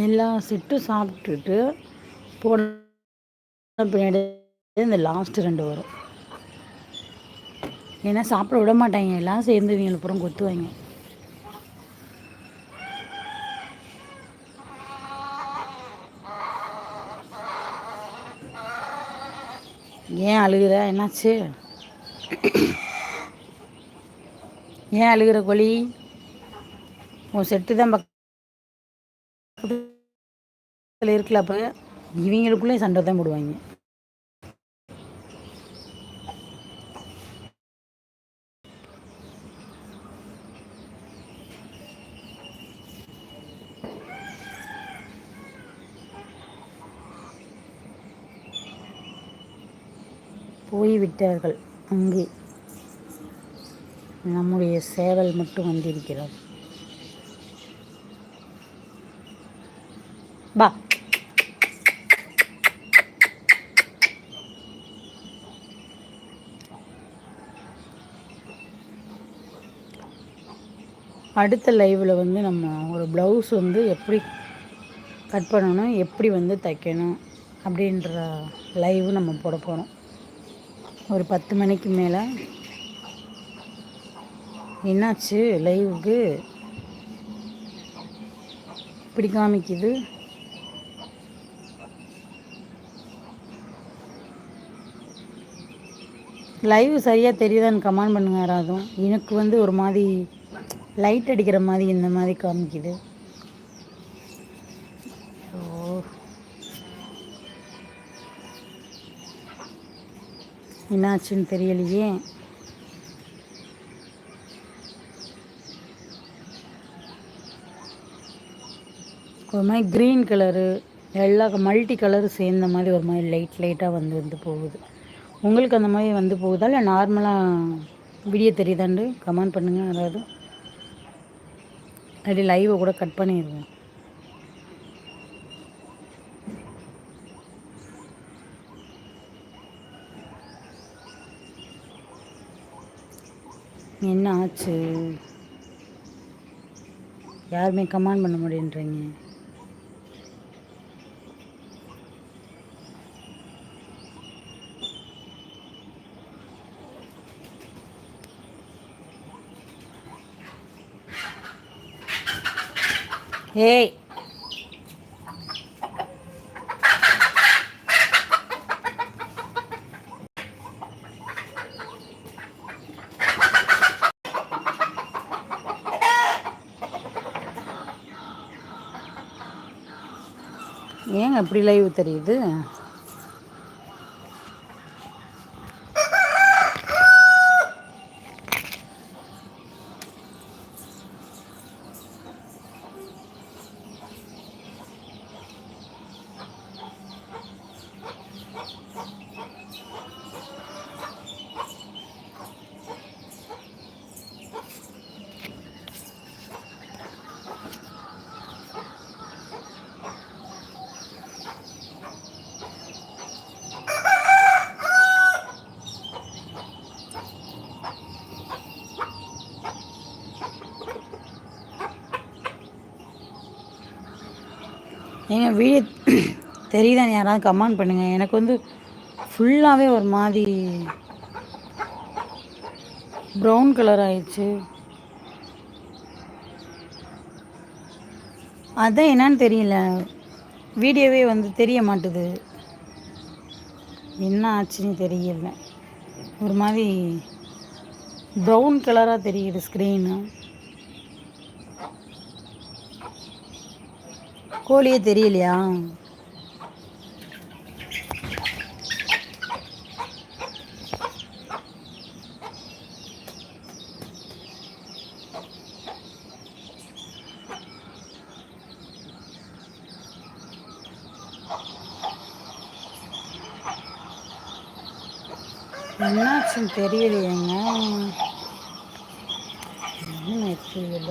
எல்லா செட்டும் சாப்பிட்டுட்டு போன பின்னாடி இந்த லாஸ்ட்டு ரெண்டு வரும். ஏன்னா சாப்பிட விட மாட்டாங்க. எல்லாம் சேர்ந்து இவங்களை புறம் கொத்துவாங்க. ஏன் அழுகிற? என்னாச்சு? ஏன் அழுகிற கோழி? உன் செட்டு தான் பக்கம் பக்கத்தில் இருக்குல்ல அப்போ இவங்களுக்குள்ளே சண்டை தான் போடுவாங்க. போய்விட்டார்கள் அங்கே நம்முடைய சேவல் மட்டும் வந்திருக்கிறது. பா அடுத்த லைவில் வந்து நம்ம ஒரு ப்ளவுஸ் வந்து எப்படி கட் பண்ணணும் எப்படி வந்து தைக்கணும் அப்படின்ற லைவு நம்ம போட போகிறோம் ஒரு பத்து மணிக்கு மேலே. என்னாச்சு? லைவுக்கு இப்படி காமிக்குது. லைவ் சரியாக தெரியுதான்னு கமெண்ட் பண்ணுங்க யாராவதும் எனக்கு வந்து ஒரு மாதிரி லைட் அடிக்கிற மாதிரி இந்த மாதிரி காமிக்குது. என்னாச்சுன்னு தெரியலையே. ஒரு மாதிரி க்ரீன் கலரு எல்லா மல்டி கலரு சேர்ந்த மாதிரி ஒரு மாதிரி லைட் லைட்டாக வந்து வந்து போகுது. உங்களுக்கு அந்த மாதிரி வந்து போகுதா? இல்லை நார்மலாக வீடியோ தெரியுதாண்டு? கமெண்ட் பண்ணுங்கள் அதாவது. அப்படி லைவை கூட கட் பண்ணிடுவோம். என்ன ஆச்சு? யாருமே கமெண்ட் பண்ண முடியுன்றீங்க ஏய். ஏங்க இப்படி லைவ் தெரியுது? ஏங்க வீடியோ தெரியுதான்னு யாராவது கமெண்ட் பண்ணுங்கள் எனக்கு வந்து ஃபுல்லாகவே ஒரு மாதிரி ப்ரௌன் கலர் ஆயிடுச்சு. அதான் என்னன்னு தெரியல. வீடியோவே வந்து தெரிய மாட்டுது. என்ன ஆச்சுன்னு தெரியல. ஒரு மாதிரி ப்ரௌன் கலராக தெரியுது ஸ்க்ரீனு கோழியே தெரியலையா? என்னாச்சுன்னு தெரியலையேங்க. என்ன தெரியல